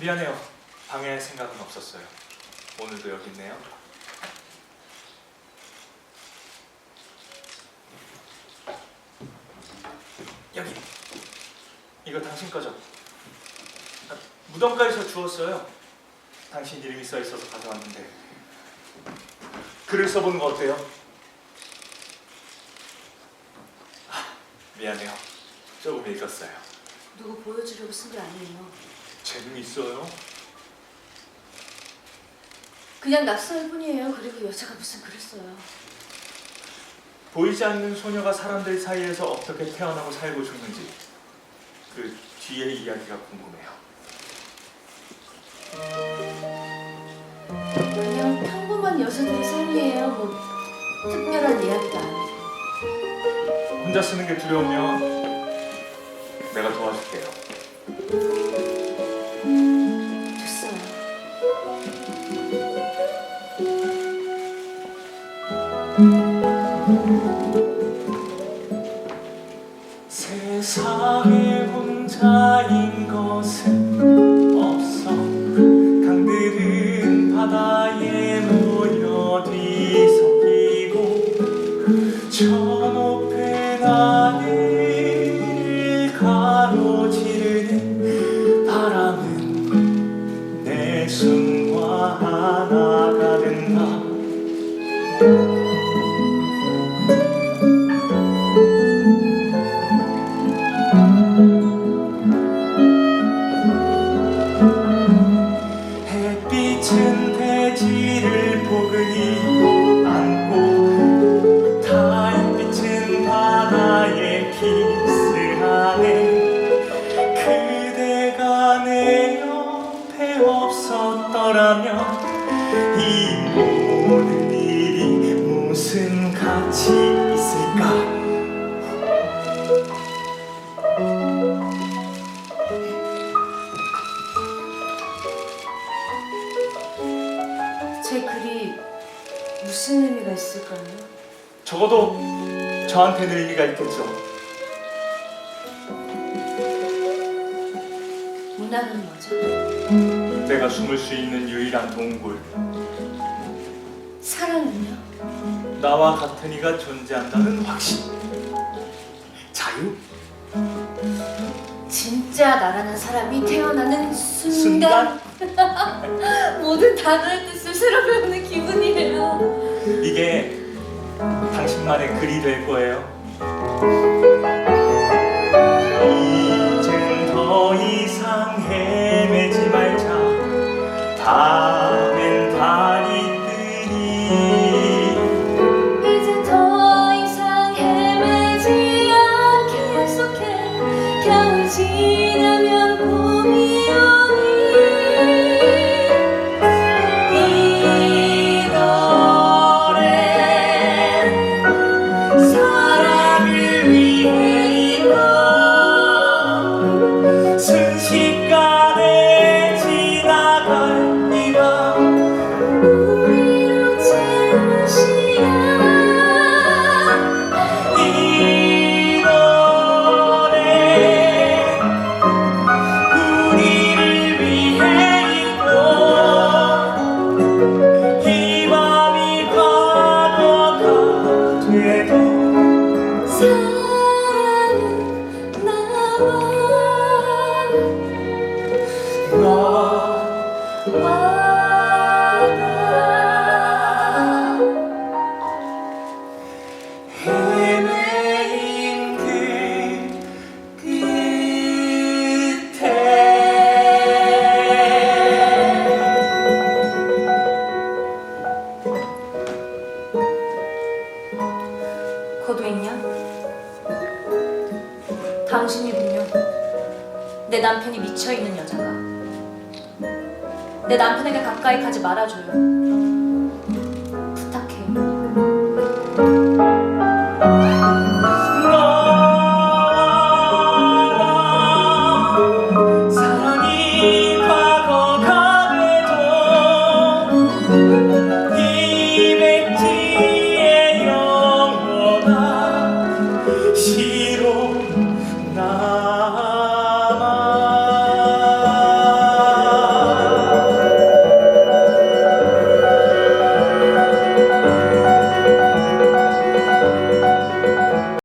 미안해요. 방해할 생각은 없었어요. 오늘도 여기 있네요. 여기. 이거 당신 거죠? 아, 무덤가에서 주웠어요. 당신 이름이 써 있어서 가져왔는데. 글을 써보는 거 어때요? 아, 미안해요. 조금 읽었어요. 누구 보여주려고 쓴 게 아니에요. 재미있어요? 그냥 낙서일 뿐이에요. 그리고 여자가 무슨 써요. 보이지 않는 소녀가 사람들 사이에서 어떻게 태어나고 살고 죽는지 그 뒤의 이야기가 궁금해요. 그냥 평범한 여자들의 삶이에요. 뭐 특별한 이야기도 아니고. 혼자 쓰는 게 두려우면 세상에 혼자인 것은 없어. 강들은 바다에 모여 뒤섞이고 저 높은 하늘 가로지르는 바람은 내 숨과 하나가 된다 키스하네. 그대가 내 옆에 없었더라면 이 모든 일이 무슨 가치 있을까? 제 글이 무슨 의미가 있을까요? 적어도 저한테는 의미가 있겠죠 문학은 뭐죠? 내가 숨을 수 있는 유일한 동굴 사랑은요? 나와 같은 이가 존재한다는 확신 자유 진짜 나라는 사람이 태어나는 순간, 순간 모든 단어의 뜻을 새로 배우는 기분이에요. 이게 당신만의 글이 될 거예요. 지나면 거도 있냐? 당신이군요. 내 남편이 미쳐있는 여자가. 내 남편에게 가까이 가지 말아줘요.